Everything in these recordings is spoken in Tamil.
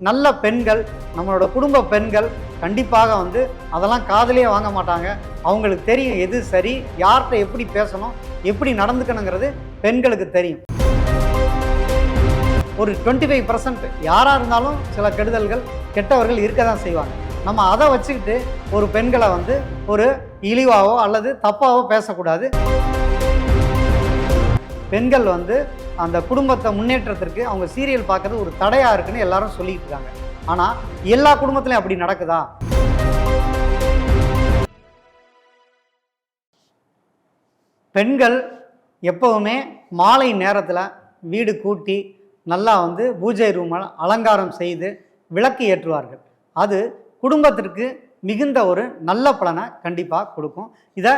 நல்ல பெண்கள் நம்மளோட குடும்ப பெண்கள் கண்டிப்பாக வந்து அதெல்லாம் காதலியே வாங்க மாட்டாங்க. அவங்களுக்கு தெரியும் எது சரி யார்கிட்ட எப்படி பேசணும் எப்படி நடந்துக்கணுங்கிறது பெண்களுக்கு தெரியும். ஒரு டுவெண்ட்டி ஃபைவ் பர்சன்ட் யாராக இருந்தாலும் சில கெடுதல்கள் கெட்டவர்கள் இருக்க தான் செய்வாங்க. நம்ம அதை வச்சுக்கிட்டு ஒரு பெண்களை வந்து ஒரு இழிவாவோ அல்லது தப்பாவோ பேசக்கூடாது. பெண்கள் வந்து அந்த குடும்பத்தை முன்னேற்றத்திற்கு அவங்க சீரியல் பார்க்கறது ஒரு தடையா இருக்குன்னு எல்லாரும் சொல்லிட்டு இருக்காங்க. ஆனா எல்லா குடும்பத்திலையும் அப்படி நடக்குதா? பெண்கள் எப்பவுமே மாலை நேரத்தில் வீடு கூட்டி நல்லா வந்து பூஜை ரூம் அலங்காரம் செய்து விளக்கு ஏற்றுவார்கள். அது குடும்பத்திற்கு மிகுந்த ஒரு நல்ல பலனை கண்டிப்பாக கொடுக்கும். இதை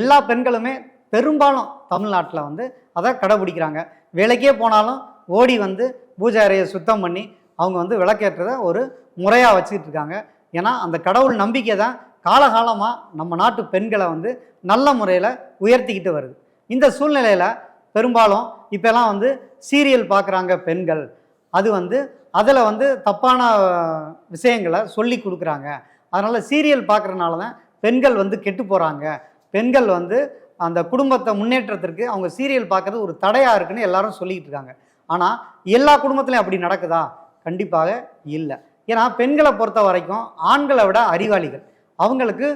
எல்லா பெண்களுமே பெரும்பாலும் தமிழ்நாட்டில் வந்து அதை கடைபிடிக்கிறாங்க. வேலைக்கே போனாலும் ஓடி வந்து பூஜை அறையை சுத்தம் பண்ணி அவங்க வந்து விளக்கேற்றதை ஒரு முறையாக வச்சுக்கிட்டு இருக்காங்க. ஏன்னா அந்த கடவுள் நம்பிக்கை தான் காலகாலமாக நம்ம நாட்டு பெண்களை வந்து நல்ல முறையில் உயர்த்திக்கிட்டு வருது. இந்த சூழ்நிலையில் பெரும்பாலும் இப்போலாம் வந்து சீரியல் பார்க்குறாங்க பெண்கள். அது வந்து அதில் வந்து தப்பான விஷயங்களை சொல்லி கொடுக்குறாங்க. அதனால் சீரியல் பார்க்குறனால தான் பெண்கள் வந்து கெட்டு போகிறாங்க பெண்கள் வந்து அந்த குடும்பத்தை முன்னேற்றத்திற்கு அவங்க சீரியல் பார்க்கறது ஒரு தடையாக இருக்குன்னு எல்லாரும் சொல்லிக்கிட்டு இருக்காங்க. ஆனால் எல்லா குடும்பத்துலையும் அப்படி நடக்குதா? கண்டிப்பாக இல்லை. ஏன்னா பெண்களை பொறுத்த வரைக்கும் ஆண்களை விட அறிவாளிகள். அவங்களுக்கு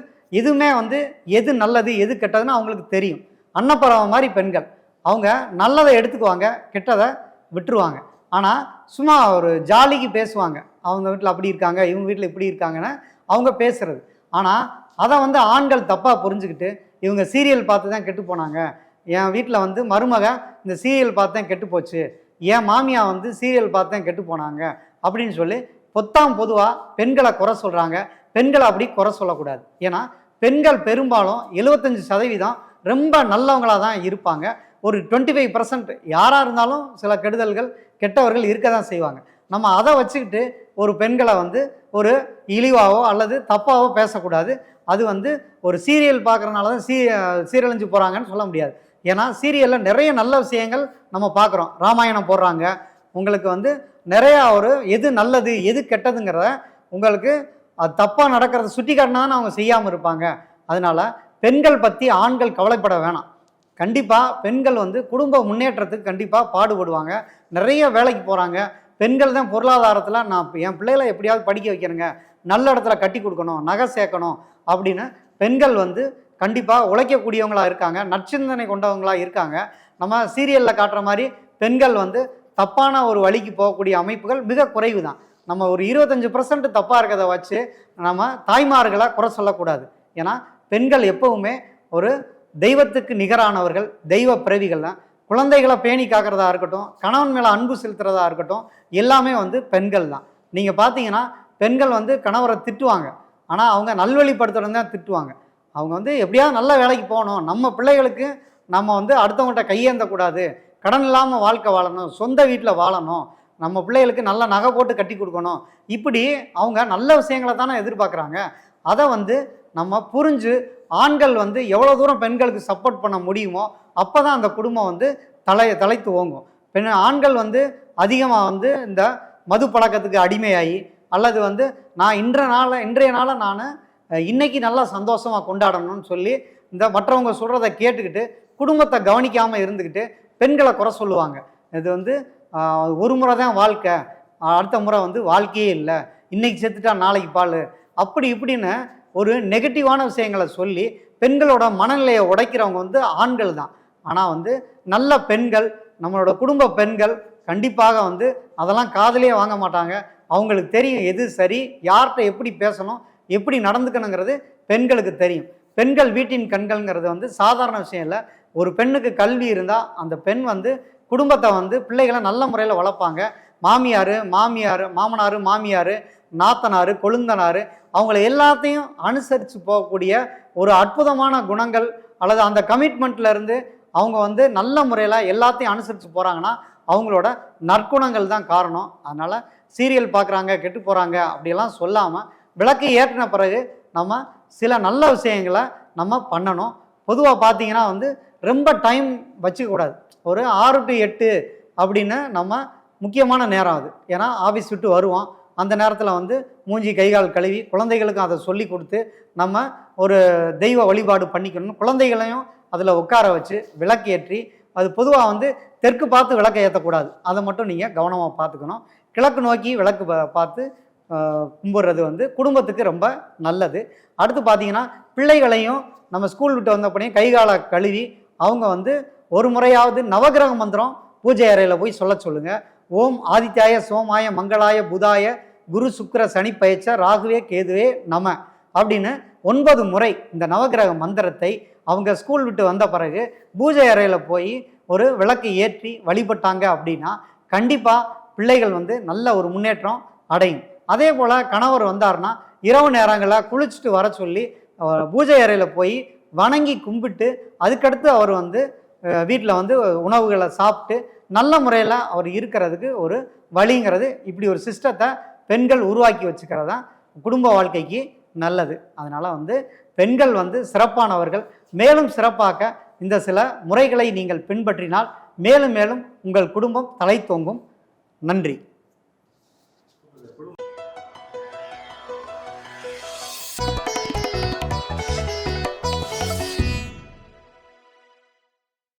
எதுவுமே வந்து எது நல்லது எது கெட்டதுன்னு அவங்களுக்கு தெரியும். அன்னப்பறவை மாதிரி பெண்கள். அவங்க நல்லதை எடுத்துக்குவாங்க கெட்டதை விட்டுருவாங்க. ஆனால் சும்மா ஒரு ஜாலிக்கு பேசுவாங்க. அவங்க வீட்டில் அப்படி இருக்காங்க இவங்க வீட்டில் இப்படி இருக்காங்கன்னு அவங்க பேசுறது. ஆனால் அதை வந்து ஆண்கள் தப்பாக புரிஞ்சுக்கிட்டு இவங்க சீரியல் பார்த்து தான் கெட்டு போனாங்க. என் வீட்டில் வந்து மருமக இந்த சீரியல் பார்த்து தான் கெட்டு போச்சு. என் மாமியா வந்து சீரியல் பார்த்து தான் கெட்டு போனாங்க. அப்படின்னு சொல்லி பொத்தாம் பொதுவாக பெண்களை குறை சொல்கிறாங்க பெண்களை அப்படி குறை சொல்லக்கூடாது. ஏன்னா பெண்கள் பெரும்பாலும் எழுபத்தஞ்சு சதவீதம் ரொம்ப நல்லவங்களாக தான் இருப்பாங்க. ஒரு டுவெண்ட்டி ஃபைவ் பர்சன்ட் யாராக இருந்தாலும் சில கெடுதல்கள் கெட்டவர்கள் இருக்க தான் செய்வாங்க. நம்ம அதை வச்சுக்கிட்டு ஒரு பெண்களை வந்து ஒரு இழிவாவோ அல்லது தப்பாவோ பேசக்கூடாது. அது வந்து ஒரு சீரியல் பார்க்குறனால தான் சீ சீரழிஞ்சு போகிறாங்கன்னு சொல்ல முடியாது. ஏன்னா சீரியலில் நிறைய நல்ல விஷயங்கள் நம்ம பார்க்குறோம். ராமாயணம் போடுறாங்க. உங்களுக்கு வந்து நிறையா ஒரு எது நல்லது எது கெட்டதுங்கிறத உங்களுக்கு அது தப்பாக நடக்கிறத சுட்டி காட்டினா அவங்க செய்யாமல் இருப்பாங்க. அதனால பெண்கள் பற்றி ஆண்கள் கவலைப்பட வேணாம். கண்டிப்பாக பெண்கள் வந்து குடும்ப முன்னேற்றத்துக்கு கண்டிப்பாக பாடுபடுவாங்க. நிறைய வேலைக்கு போகிறாங்க பெண்கள் தான் பொருளாதாரத்தில் நான் என் பிள்ளைகளை எப்படியாவது படிக்க வைக்கிறேங்க. நல்ல இடத்துல கட்டி கொடுக்கணும் நகை சேர்க்கணும் அப்படின்னு பெண்கள் வந்து கண்டிப்பாக உழைக்கக்கூடியவங்களாக இருக்காங்க நற்சிந்தனை கொண்டவங்களா இருக்காங்க. நம்ம சீரியலில் காட்டுற மாதிரி பெண்கள் வந்து தப்பான ஒரு வழிக்கு போகக்கூடிய அமைப்புகள் மிக குறைவு தான் நம்ம ஒரு இருபத்தஞ்சு பர்சன்ட் தப்பாக இருக்கிறத வச்சு நம்ம தாய்மார்களை குறை சொல்லக்கூடாது. ஏன்னா பெண்கள் எப்பவுமே ஒரு தெய்வத்துக்கு நிகரானவர்கள் தெய்வ பிறவிகள் தான் குழந்தைகளை பேணி காக்கிறதா இருக்கட்டும் கணவன் மேலே அன்பு செலுத்துறதா இருக்கட்டும் எல்லாமே வந்து பெண்கள் தான் நீங்கள் பார்த்தீங்கன்னா பெண்கள் வந்து கணவரை திட்டுவாங்க. ஆனால் அவங்க நல்வழிப்படுத்துறது தான் திட்டுவாங்க. அவங்க வந்து எப்படியாவது நல்ல வேலைக்கு போகணும். நம்ம பிள்ளைகளுக்கு நம்ம வந்து அடுத்தவங்கள்ட்ட கையேந்தக்கூடாது. கடன் இல்லாமல் வாழ்க்கை வாழணும். சொந்த வீட்டில் வாழணும். நம்ம பிள்ளைகளுக்கு நல்ல நகை போட்டு கட்டி கொடுக்கணும். இப்படி அவங்க நல்ல விஷயங்களை தானே எதிர்பார்க்குறாங்க. அதை வந்து நம்ம புரிஞ்சு ஆண்கள் வந்து எவ்வளோ தூரம் பெண்களுக்கு சப்போர்ட் பண்ண முடியுமோ அப்போ தான் அந்த குடும்பம் வந்து தலை தலைத்து ஓங்கும். பெண் ஆண்கள் வந்து அதிகமாக வந்து இந்த மது பழக்கத்துக்கு அடிமையாகி அல்லது வந்து நான் இன்ற நாளை இன்றைய நாளை நான் இன்னைக்கு நல்லா சந்தோஷமாக கொண்டாடணும்னு சொல்லி இந்த மற்றவங்க சொல்கிறத கேட்டுக்கிட்டு குடும்பத்தை கவனிக்காமல் இருந்துக்கிட்டு பெண்களை குறை சொல்லுவாங்க. இது வந்து ஒரு முறை தான் வாழ்க்கை. அடுத்த முறை வந்து வாழ்க்கையே இல்லை. இன்னைக்கு செத்துட்டா நாளைக்கு பால். அப்படி இப்படின்னு ஒரு நெகட்டிவான விஷயங்களை சொல்லி பெண்களோட மனநிலையை உடைக்கிறவங்க வந்து ஆண்கள் தான். ஆனால் வந்து நல்ல பெண்கள் நம்மளோட குடும்ப பெண்கள் கண்டிப்பாக வந்து அதெல்லாம் காதலே வாங்க மாட்டாங்க. அவங்களுக்கு தெரியும் எது சரி யார்கிட்ட எப்படி பேசணும் எப்படி நடந்துக்கணுங்கிறது பெண்களுக்கு தெரியும். பெண்கள் வீட்டின் கண்கள்ங்கிறது வந்து சாதாரண விஷயம் இல்லை. ஒரு பெண்ணுக்கு கல்வி இருந்தால் அந்த பெண் வந்து குடும்பத்தை வந்து பிள்ளைகளை நல்ல முறையில் வளர்ப்பாங்க. மாமியார் மாமியார் மாமனார் மாமியார் நாத்தனார் கொழுந்தனார் அவங்கள எல்லாத்தையும் அனுசரித்து போகக்கூடிய ஒரு அற்புதமான குணங்கள் அல்லது அந்த கமிட்மெண்ட்லேருந்து அவங்க வந்து நல்ல முறையில் எல்லாத்தையும் அனுசரித்து போகிறாங்கன்னா அவங்களோட நற்குணங்கள் தான் காரணம். அதனால் சீரியல் பார்க்குறாங்க கெட்டு போகிறாங்க அப்படிலாம் சொல்லாமல் விளக்கு ஏற்றின பிறகு நம்ம சில நல்ல விஷயங்களை நம்ம பண்ணணும். பொதுவாக பார்த்தீங்கன்னா வந்து ரொம்ப டைம் வச்சுக்கக்கூடாது ஒரு ஆறு டு எட்டு அப்படின்னு நம்ம முக்கியமான நேரம் அது. ஏன்னா ஆஃபீஸ் விட்டு வருவோம். அந்த நேரத்தில் வந்து மூஞ்சி கைகால் கழுவி குழந்தைகளுக்கும் அதை சொல்லி கொடுத்து நம்ம ஒரு தெய்வ வழிபாடு பண்ணிக்கணும் குழந்தைகளையும் அதில் உட்கார வச்சு விளக்கேற்றி அது பொதுவாக வந்து தெற்கு பார்த்து விளக்கை ஏற்றக்கூடாது அதை மட்டும் நீங்கள் கவனமாக பார்த்துக்கணும். கிழக்கு நோக்கி விளக்கு பார்த்து கும்பிட்றது வந்து குடும்பத்துக்கு ரொம்ப நல்லது. அடுத்து பார்த்தீங்கன்னா பிள்ளைகளையும் நம்ம ஸ்கூல் விட்டு வந்தப்பனையும் கைகால கழுவி அவங்க வந்து ஒரு முறையாவது நவகிரக மந்திரம் பூஜை அறையில் போய் சொல்ல சொல்லுங்கள் ஓம் ஆதித்யாய சோமாய மங்களாய புதாய குரு சுக்கிர சனி பயிற்ச ராகுவே கேதுவே நம அப்படின்னு ஒன்பது முறை இந்த நவகிரக மந்திரத்தை அவங்க ஸ்கூல் விட்டு வந்த பிறகு பூஜை அறையில் போய் ஒரு விளக்கு ஏற்றி வழிபட்டாங்க அப்படின்னா கண்டிப்பாக பிள்ளைகள் வந்து நல்ல ஒரு முன்னேற்றம் அடையும். அதே போல் கணவர் வந்தார்னா இரவு நேரங்களில் குளிச்சுட்டு வர சொல்லி பூஜை அறையில் போய் வணங்கி கும்பிட்டு அதுக்கடுத்து அவர் வந்து வீட்டில் வந்து உணவுகளை சாப்பிட்டு நல்ல முறையில் அவர் இருக்கிறதுக்கு ஒரு வழிங்கிறது இப்படி ஒரு சிஸ்டத்தை பெண்கள் உருவாக்கி வச்சுக்கிறது தான் குடும்ப வாழ்க்கைக்கு நல்லது. அதனால் வந்து பெண்கள் வந்து சிறப்பானவர்கள். மேலும் சிறப்பாக இந்த சில முறைகளை நீங்கள் பின்பற்றினால் மேலும் மேலும் உங்கள் குடும்பம் தலை தோங்கும். நன்றி.